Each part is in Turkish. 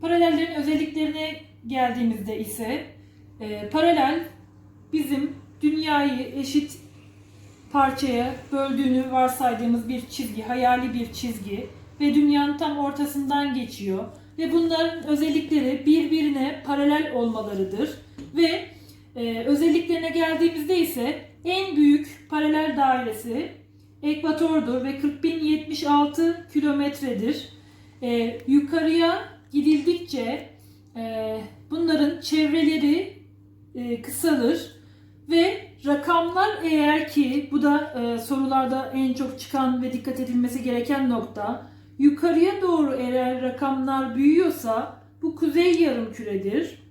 Paralellerin özelliklerine geldiğimizde ise e, paralel bizim dünyayı eşit parçaya böldüğünü varsaydığımız bir çizgi, hayali bir çizgi ve dünyanın tam ortasından geçiyor ve bunların özellikleri birbirine paralel olmalarıdır ve e, özelliklerine geldiğimizde ise en büyük paralel dairesi ekvatordur ve 40.076 kilometredir. E, yukarıya gidildikçe e, bunların çevreleri e, kısalır ve rakamlar eğer ki bu da e, sorularda en çok çıkan ve dikkat edilmesi gereken nokta yukarıya doğru eğer rakamlar büyüyorsa bu kuzey yarım küredir.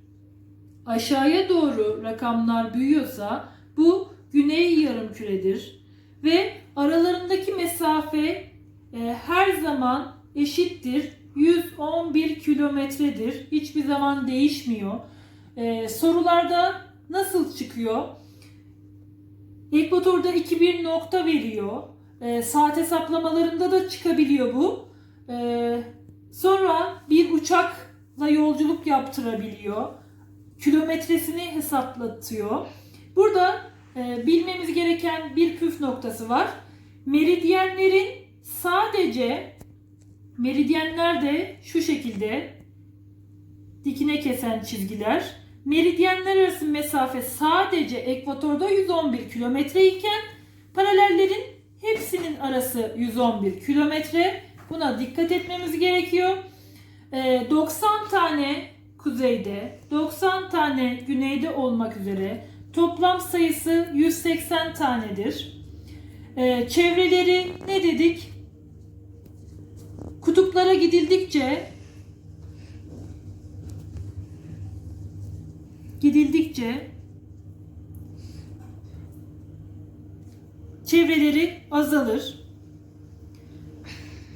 Aşağıya doğru rakamlar büyüyorsa bu güney yarım küredir ve aralarındaki mesafe e, her zaman eşittir. 111 kilometredir. Hiçbir zaman değişmiyor. E, sorularda nasıl çıkıyor? Ekvatorda 2 nokta veriyor. E, saat hesaplamalarında da çıkabiliyor bu. E, sonra bir uçakla yolculuk yaptırabiliyor. Kilometresini hesaplatıyor. Burada e, bilmemiz gereken bir püf noktası var. Meridyenlerin sadece meridyenler de şu şekilde dikine kesen çizgiler. Meridyenler arası mesafe sadece ekvatorda 111 kilometre iken paralellerin hepsinin arası 111 kilometre. Buna dikkat etmemiz gerekiyor. Ee, 90 tane kuzeyde, 90 tane güneyde olmak üzere toplam sayısı 180 tanedir. Ee, çevreleri ne dedik? Kutuplara gidildikçe gidildikçe çevreleri azalır.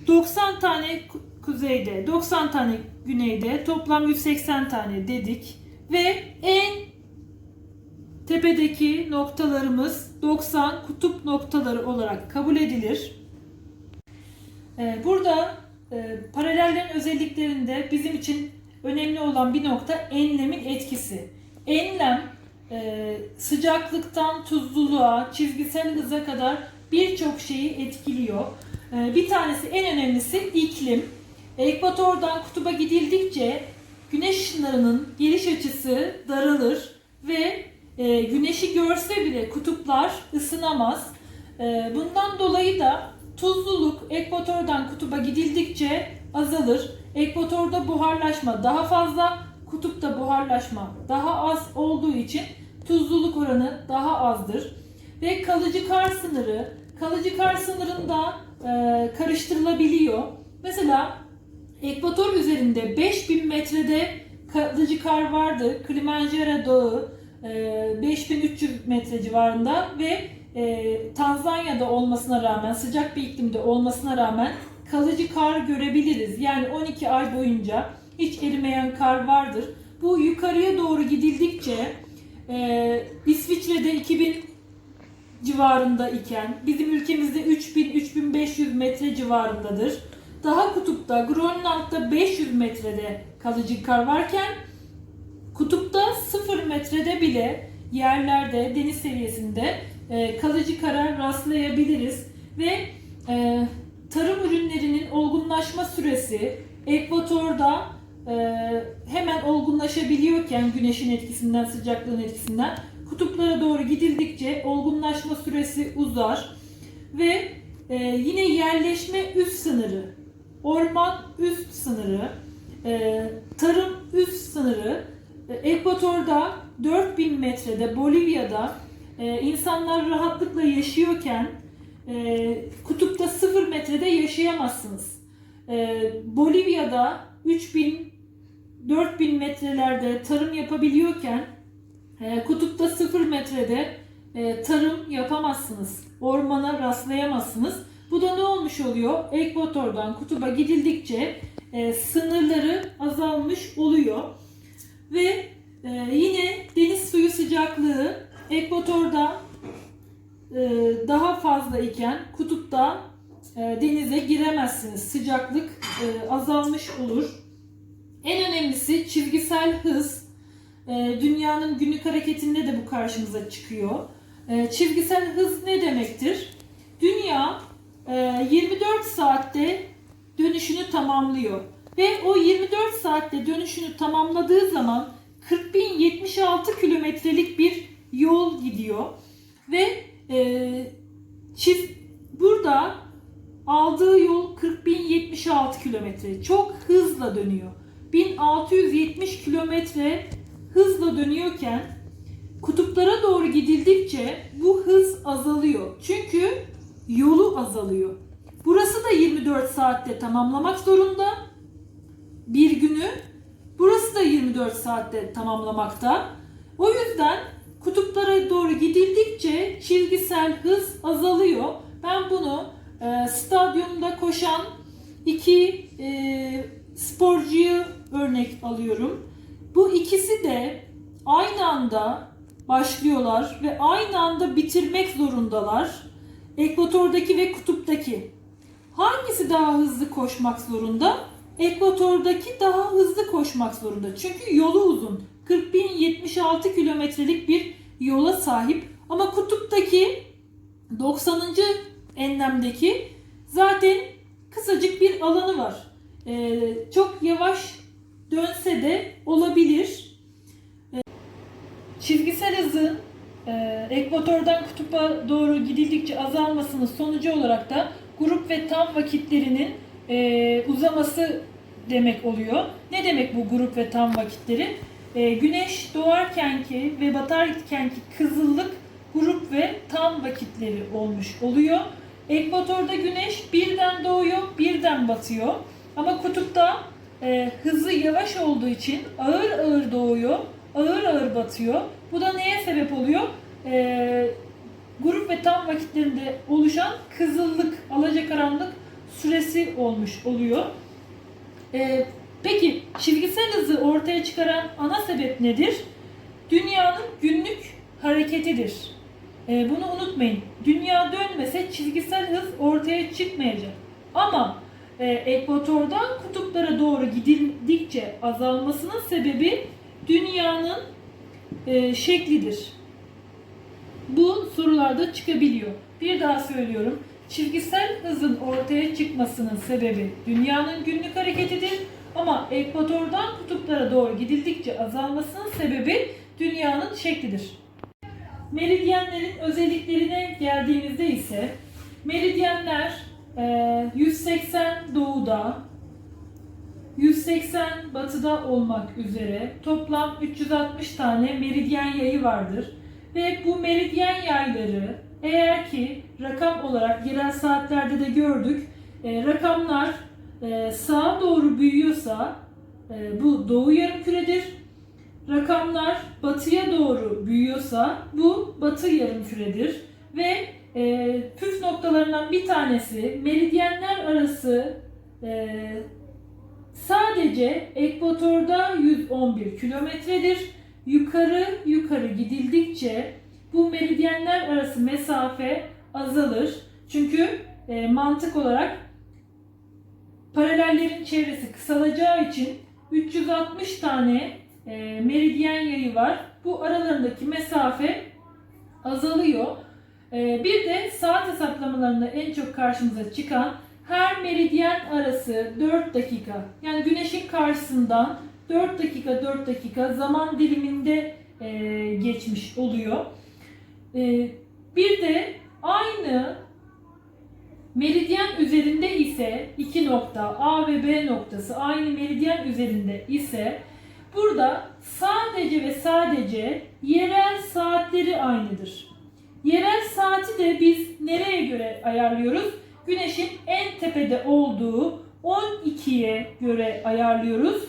90 tane ku- kuzeyde, 90 tane güneyde, toplam 180 tane dedik ve en tepedeki noktalarımız 90 kutup noktaları olarak kabul edilir. Ee, Burada e, paralellerin özelliklerinde bizim için önemli olan bir nokta enlemin etkisi. Enlem e, sıcaklıktan tuzluluğa, çizgisel hıza kadar birçok şeyi etkiliyor. E, Bir tanesi en önemlisi iklim. Ekvatordan kutuba gidildikçe güneş ışınlarının geliş açısı daralır ve güneşi görse bile kutuplar ısınamaz. Bundan dolayı da tuzluluk ekvatordan kutuba gidildikçe azalır. Ekvatorda buharlaşma daha fazla, kutupta buharlaşma daha az olduğu için tuzluluk oranı daha azdır. Ve kalıcı kar sınırı, kalıcı kar sınırında e, karıştırılabiliyor. Mesela ekvator üzerinde 5000 metrede kalıcı kar vardı. Kilimanjaro Dağı e, 5300 metre civarında ve e, Tanzanya'da olmasına rağmen, sıcak bir iklimde olmasına rağmen kalıcı kar görebiliriz. Yani 12 ay boyunca hiç erimeyen kar vardır. Bu yukarıya doğru gidildikçe e, İsviçre'de 2000 civarında iken bizim ülkemizde 3000-3500 metre civarındadır. Daha kutupta Grönland'da 500 metrede kalıcı kar varken kutupta 0 metrede bile yerlerde deniz seviyesinde e, kalıcı kara rastlayabiliriz ve e, tarım ürünlerinin olgunlaşma süresi ekvatorda e, hemen olgunlaşabiliyorken güneşin etkisinden sıcaklığın etkisinden kutuplara doğru gidildikçe olgunlaşma süresi uzar ve e, yine yerleşme üst sınırı, orman üst sınırı, e, tarım üst sınırı e, ekvatorda 4000 metrede Bolivya'da e, insanlar rahatlıkla yaşıyorken e, kutupta 0 metrede yaşayamazsınız. E, Bolivya'da 3000 4000 metrelerde tarım yapabiliyorken e, kutupta 0 metrede e, tarım yapamazsınız. Ormana rastlayamazsınız. Bu da ne olmuş oluyor? Ekvatordan kutuba gidildikçe e, sınırları azalmış oluyor. Ve e, yine deniz suyu sıcaklığı ekvatorda e, daha fazla iken kutupta e, denize giremezsiniz. Sıcaklık e, azalmış olur. En önemlisi çizgisel hız. Dünyanın günlük hareketinde de bu karşımıza çıkıyor. Çizgisel hız ne demektir? Dünya e, 24 saatte dönüşünü tamamlıyor. Ve o 24 saatte dönüşünü tamamladığı zaman 40.076 kilometrelik bir yol gidiyor. Ve e, çiz, burada aldığı yol 40.076 kilometre. Çok hızla dönüyor. 1670 kilometre hızla dönüyorken kutuplara doğru gidildikçe bu hız azalıyor. Çünkü yolu azalıyor. Burası da 24 saatte tamamlamak zorunda. Bir günü. Burası da 24 saatte tamamlamakta. O yüzden kutuplara doğru gidildikçe çizgisel hız azalıyor. Ben bunu e, stadyumda koşan iki e, sporcuyu örnek alıyorum. Bu ikisi de aynı anda başlıyorlar ve aynı anda bitirmek zorundalar. Ekvatordaki ve kutuptaki. Hangisi daha hızlı koşmak zorunda? Ekvatordaki daha hızlı koşmak zorunda. Çünkü yolu uzun. 40.076 kilometrelik bir yola sahip. Ama kutuptaki 90. enlemdeki zaten kısacık bir alanı var. Ee, çok yavaş dönse de olabilir. Ee, çizgisel hızın e, ekvatordan kutupa doğru gidildikçe azalmasının sonucu olarak da grup ve tam vakitlerinin e, uzaması demek oluyor. Ne demek bu grup ve tam vakitleri? E, güneş doğarkenki ve batarkenki kızıllık grup ve tam vakitleri olmuş oluyor. Ekvatorda güneş birden doğuyor, birden batıyor. Ama kutupta e, hızı yavaş olduğu için ağır ağır doğuyor, ağır ağır batıyor. Bu da neye sebep oluyor? E, grup ve tam vakitlerinde oluşan kızıllık, alacakaranlık süresi olmuş oluyor. E, peki çizgisel hızı ortaya çıkaran ana sebep nedir? Dünyanın günlük hareketidir. E, bunu unutmayın. Dünya dönmese çizgisel hız ortaya çıkmayacak. Ama e, ekvatordan kutuplara doğru gidildikçe azalmasının sebebi dünyanın e, şeklidir. Bu sorularda çıkabiliyor. Bir daha söylüyorum. Çizgisel hızın ortaya çıkmasının sebebi dünyanın günlük hareketidir. Ama ekvatordan kutuplara doğru gidildikçe azalmasının sebebi dünyanın şeklidir. Meridyenlerin özelliklerine geldiğimizde ise meridyenler e, 180 doğuda, 180 batıda olmak üzere toplam 360 tane meridyen yayı vardır. Ve bu meridyen yayları eğer ki rakam olarak yerel saatlerde de gördük, e, rakamlar e, sağa doğru büyüyorsa e, bu doğu yarımküredir. Rakamlar batıya doğru büyüyorsa bu batı yarımküredir. Ve e, püf noktalarından bir tanesi meridyenler arası e, sadece ekvatorda 111 kilometredir. Yukarı yukarı gidildikçe bu meridyenler arası mesafe azalır. Çünkü e, mantık olarak paralellerin çevresi kısalacağı için 360 tane e, meridyen yayı var. Bu aralarındaki mesafe azalıyor. E, bir de saat hesaplamalarında en çok karşımıza çıkan her meridyen arası 4 dakika. Yani güneşin karşısından 4 dakika 4 dakika zaman diliminde e, geçmiş oluyor. E, bir de aynı meridyen üzerinde ise iki nokta A ve B noktası aynı meridyen üzerinde ise burada sadece ve sadece yerel saatleri aynıdır. Yerel saati de biz nereye göre ayarlıyoruz? Güneşin en tepede olduğu 12'ye göre ayarlıyoruz.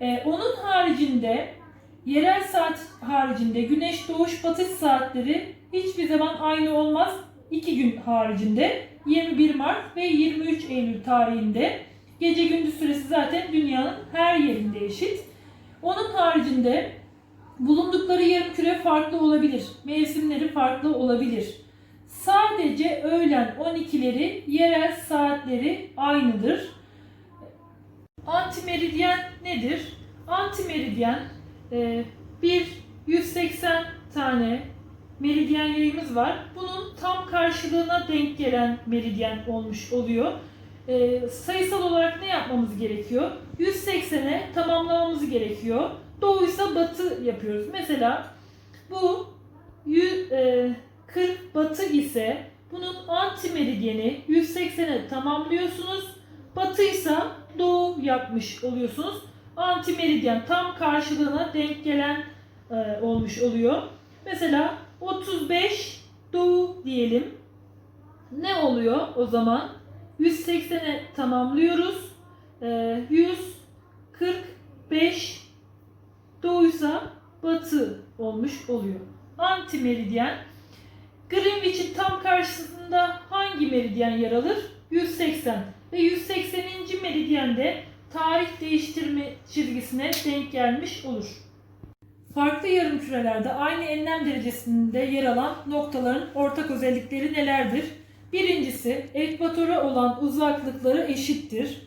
Ee, onun haricinde yerel saat haricinde güneş doğuş batış saatleri hiçbir zaman aynı olmaz. İki gün haricinde 21 Mart ve 23 Eylül tarihinde gece gündüz süresi zaten dünyanın her yerinde eşit. Onun haricinde bulundukları yarım küre farklı olabilir. Mevsimleri farklı olabilir. Sadece öğlen 12'leri yerel saatleri aynıdır. antimeridyen nedir? Antimeridyen e, bir 180 tane meridyen yayımız var. Bunun tam karşılığına denk gelen meridyen olmuş oluyor. E, sayısal olarak ne yapmamız gerekiyor? 180'e tamamlamamız gerekiyor. Doğuysa batı yapıyoruz. Mesela bu yü- e, 40 batı ise bunun antimeridyeni 180'e tamamlıyorsunuz. Batıysa doğu yapmış oluyorsunuz. Antimeridyen tam karşılığına denk gelen e, olmuş oluyor. Mesela 35 doğu diyelim. Ne oluyor o zaman? 180'e tamamlıyoruz. E, 145 doğuysa batı olmuş oluyor. Antimeridyen Greenwich'in tam karşısında hangi meridyen yer alır? 180 ve 180. meridyende tarih değiştirme çizgisine denk gelmiş olur. Farklı yarımkürelerde aynı enlem derecesinde yer alan noktaların ortak özellikleri nelerdir? Birincisi ekvatora olan uzaklıkları eşittir.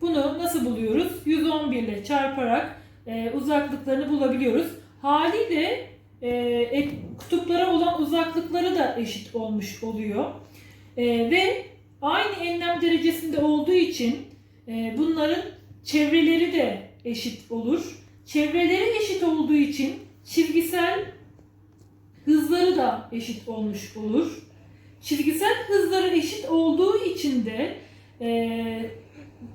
Bunu nasıl buluyoruz? 111 ile çarparak e, uzaklıklarını bulabiliyoruz. Haliyle e, kutuplara olan uzaklıkları da eşit olmuş oluyor. E, ve aynı enlem derecesinde olduğu için e, bunların çevreleri de eşit olur. Çevreleri eşit olduğu için çizgisel hızları da eşit olmuş olur. Çizgisel hızları eşit olduğu için de e,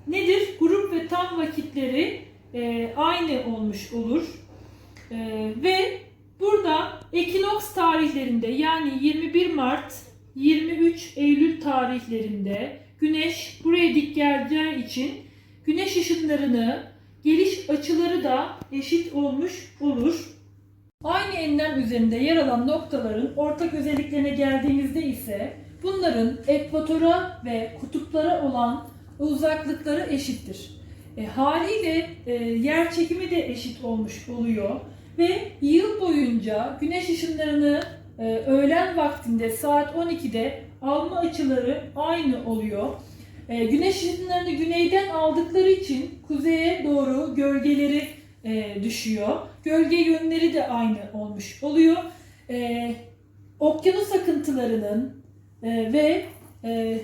nedir? Grup ve tam vakitleri e, aynı olmuş olur. E, ve burada ekinoks tarihlerinde yani 21 Mart 23 Eylül tarihlerinde güneş buraya dik geleceği için güneş ışınlarını geliş açıları da eşit olmuş olur. Aynı enlem üzerinde yer alan noktaların ortak özelliklerine geldiğimizde ise bunların ekvatora ve kutuplara olan uzaklıkları eşittir. E, haliyle e, yer çekimi de eşit olmuş oluyor ve yıl boyunca güneş ışınlarını e, öğlen vaktinde saat 12'de alma açıları aynı oluyor. E, güneş ışınlarını güneyden aldıkları için kuzeye doğru gölgeleri e, düşüyor. Gölge yönleri de aynı olmuş oluyor. E, okyanus akıntılarının e, ve e,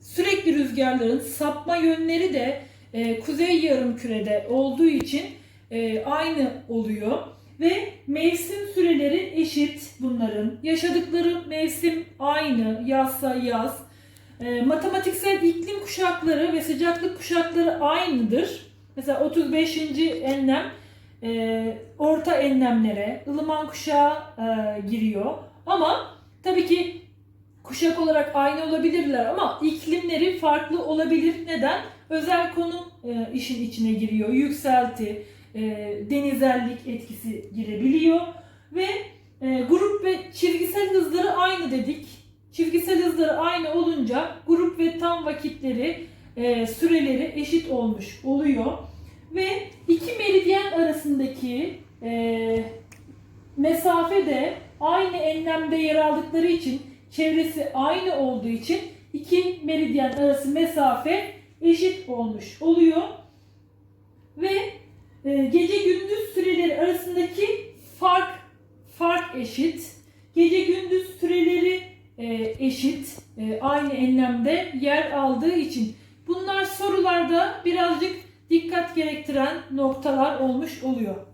sürekli rüzgarların sapma yönleri de e, kuzey yarımkürede olduğu için e, aynı oluyor. Ve mevsim süreleri eşit bunların. Yaşadıkları mevsim aynı. Yazsa yaz. E, matematiksel iklim kuşakları ve sıcaklık kuşakları aynıdır. Mesela 35. enlem e, orta enlemlere, ılıman kuşağa e, giriyor. Ama tabii ki kuşak olarak aynı olabilirler ama iklimleri farklı olabilir. Neden? Özel konum e, işin içine giriyor. Yükselti, e, denizellik etkisi girebiliyor ve e, grup ve çizgisel hızları aynı dedik. Çizgisel hızları aynı olunca grup ve tam vakitleri, e, süreleri eşit olmuş oluyor. Ve iki meridyen arasındaki e, mesafe de aynı enlemde yer aldıkları için çevresi aynı olduğu için iki meridyen arası mesafe eşit olmuş oluyor. Ve e, gece gündüz süreleri arasındaki fark fark eşit. Gece gündüz süreleri eşit. E, aynı enlemde yer aldığı için bunlar sorularda birazcık dikkat gerektiren noktalar olmuş oluyor.